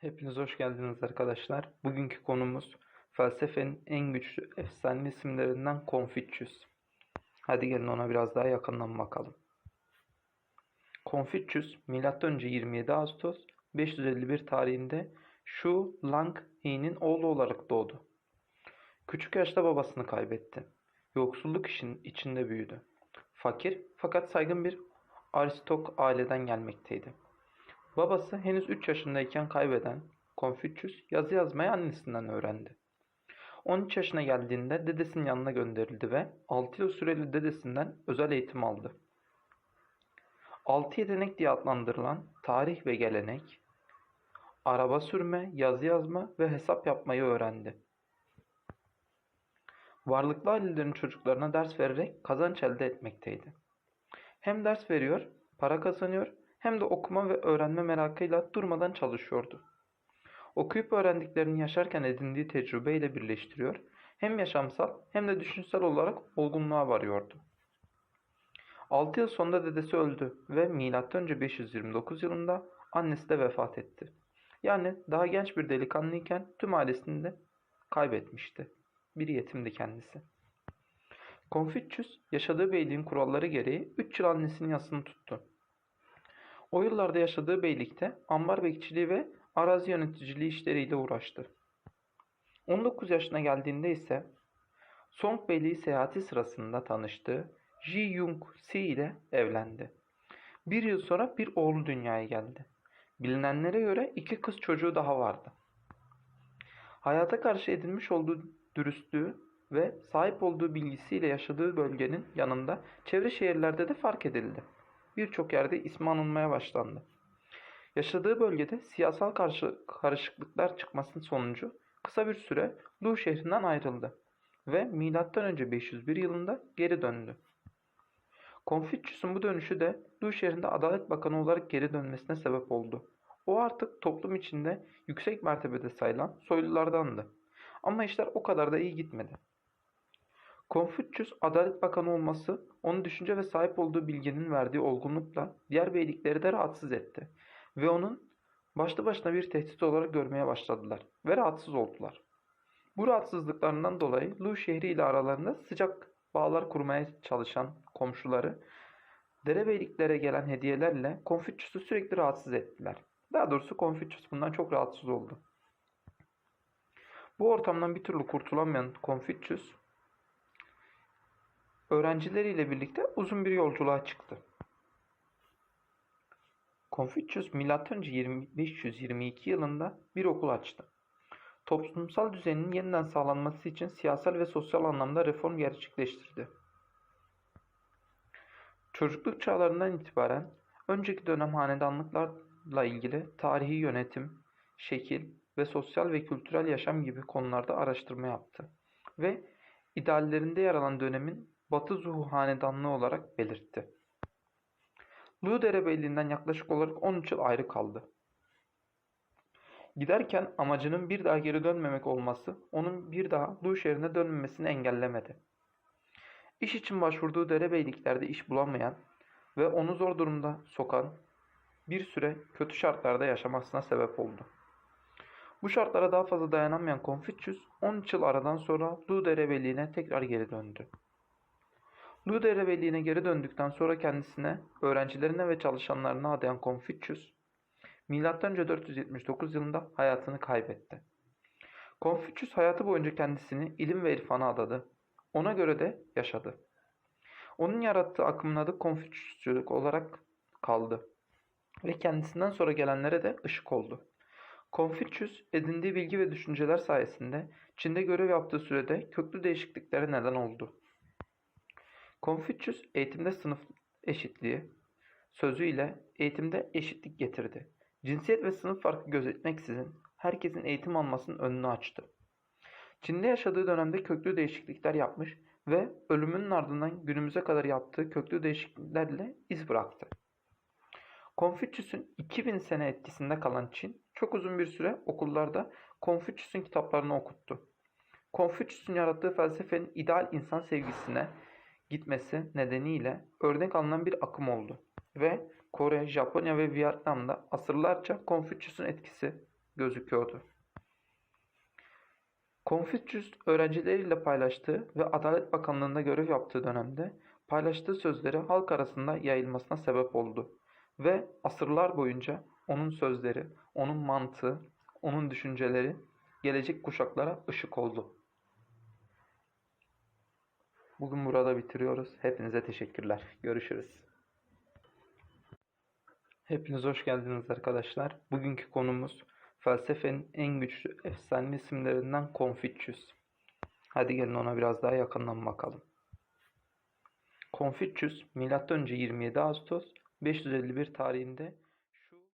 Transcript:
Hepiniz hoş geldiniz arkadaşlar. Bugünkü konumuz felsefenin en güçlü efsane isimlerinden Confucius. Hadi gelin ona biraz daha yakından bakalım. Confucius M.Ö. 27 Ağustos 551 tarihinde Shu Langhe'nin oğlu olarak doğdu. Küçük yaşta babasını kaybetti. Yoksulluk işin içinde büyüdü. Fakir fakat saygın bir aristok aileden gelmekteydi. Babası henüz 3 yaşındayken kaybeden Confucius yazı yazmayı annesinden öğrendi. 13 yaşına geldiğinde dedesinin yanına gönderildi ve 6 yıl süreli dedesinden özel eğitim aldı. 6 yetenek diye adlandırılan tarih ve gelenek, araba sürme, yazı yazma ve hesap yapmayı öğrendi. Varlıklı ailelerin çocuklarına ders vererek kazanç elde etmekteydi. Hem ders veriyor, para kazanıyor hem de okuma ve öğrenme merakıyla durmadan çalışıyordu. Okuyup öğrendiklerini yaşarken edindiği tecrübeyle birleştiriyor, hem yaşamsal hem de düşünsel olarak olgunluğa varıyordu. 6 yıl sonunda dedesi öldü ve M.Ö. 529 yılında annesi de vefat etti. Yani daha genç bir delikanlıyken tüm ailesini de kaybetmişti. Bir yetimdi kendisi. Confucius yaşadığı beyliğin kuralları gereği 3 yıl annesinin yasını tuttu. O yıllarda yaşadığı beylikte ambar bekçiliği ve arazi yöneticiliği işleriyle uğraştı. 19 yaşına geldiğinde ise Song Beyliği seyahati sırasında tanıştığı Ji Yung Si ile evlendi. Bir yıl sonra bir oğlu dünyaya geldi. Bilinenlere göre iki kız çocuğu daha vardı. Hayata karşı edinmiş olduğu dürüstlüğü ve sahip olduğu bilgisiyle yaşadığı bölgenin yanında çevre şehirlerde de fark edildi birçok yerde ismi anılmaya başlandı. Yaşadığı bölgede siyasal karşı, karışıklıklar çıkmasının sonucu kısa bir süre Lu şehrinden ayrıldı ve M.Ö. 501 yılında geri döndü. Confucius'un bu dönüşü de Lu şehrinde Adalet Bakanı olarak geri dönmesine sebep oldu. O artık toplum içinde yüksek mertebede sayılan soylulardandı. Ama işler o kadar da iyi gitmedi. Confucius Adalet Bakanı olması onun düşünce ve sahip olduğu bilginin verdiği olgunlukla diğer beylikleri de rahatsız etti ve onun başlı başına bir tehdit olarak görmeye başladılar ve rahatsız oldular. Bu rahatsızlıklarından dolayı Lu şehri ile aralarında sıcak bağlar kurmaya çalışan komşuları derebeyliklere gelen hediyelerle Confucius'u sürekli rahatsız ettiler. Daha doğrusu Confucius bundan çok rahatsız oldu. Bu ortamdan bir türlü kurtulamayan Confucius öğrencileriyle birlikte uzun bir yolculuğa çıktı. Confucius M.Ö. 522 yılında bir okul açtı. Toplumsal düzenin yeniden sağlanması için siyasal ve sosyal anlamda reform gerçekleştirdi. Çocukluk çağlarından itibaren önceki dönem hanedanlıklarla ilgili tarihi yönetim, şekil ve sosyal ve kültürel yaşam gibi konularda araştırma yaptı ve ideallerinde yer alan dönemin Batı Zuhu hanedanlığı olarak belirtti. Lu derebeyliğinden yaklaşık olarak 13 yıl ayrı kaldı. Giderken amacının bir daha geri dönmemek olması onun bir daha Lu şehrine dönmemesini engellemedi. İş için başvurduğu derebeyliklerde iş bulamayan ve onu zor durumda sokan bir süre kötü şartlarda yaşamasına sebep oldu. Bu şartlara daha fazla dayanamayan Confucius 13 yıl aradan sonra Lu derebeyliğine tekrar geri döndü. Lu derebeyliğine geri döndükten sonra kendisine, öğrencilerine ve çalışanlarına adayan Confucius, M.Ö. 479 yılında hayatını kaybetti. Confucius hayatı boyunca kendisini ilim ve irfana adadı. Ona göre de yaşadı. Onun yarattığı akımın adı Konfüçyüsçülük olarak kaldı ve kendisinden sonra gelenlere de ışık oldu. Confucius edindiği bilgi ve düşünceler sayesinde Çin'de görev yaptığı sürede köklü değişikliklere neden oldu. Confucius eğitimde sınıf eşitliği sözüyle eğitimde eşitlik getirdi. Cinsiyet ve sınıf farkı gözetmeksizin herkesin eğitim almasının önünü açtı. Çin'de yaşadığı dönemde köklü değişiklikler yapmış ve ölümünün ardından günümüze kadar yaptığı köklü değişikliklerle iz bıraktı. Confucius'un 2000 sene etkisinde kalan Çin çok uzun bir süre okullarda Confucius'un kitaplarını okuttu. Confucius'un yarattığı felsefenin ideal insan sevgisine gitmesi nedeniyle örnek alınan bir akım oldu ve Kore, Japonya ve Vietnam'da asırlarca Konfüçyüs'ün etkisi gözüküyordu. Konfüçyüs öğrencileriyle paylaştığı ve Adalet Bakanlığı'nda görev yaptığı dönemde paylaştığı sözleri halk arasında yayılmasına sebep oldu ve asırlar boyunca onun sözleri, onun mantığı, onun düşünceleri gelecek kuşaklara ışık oldu. Bugün burada bitiriyoruz. Hepinize teşekkürler. Görüşürüz. Hepiniz hoş geldiniz arkadaşlar. Bugünkü konumuz felsefenin en güçlü efsane isimlerinden Konfüçyüs. Hadi gelin ona biraz daha yakından bakalım. Konfüçyüs M.Ö. 27 Ağustos 551 tarihinde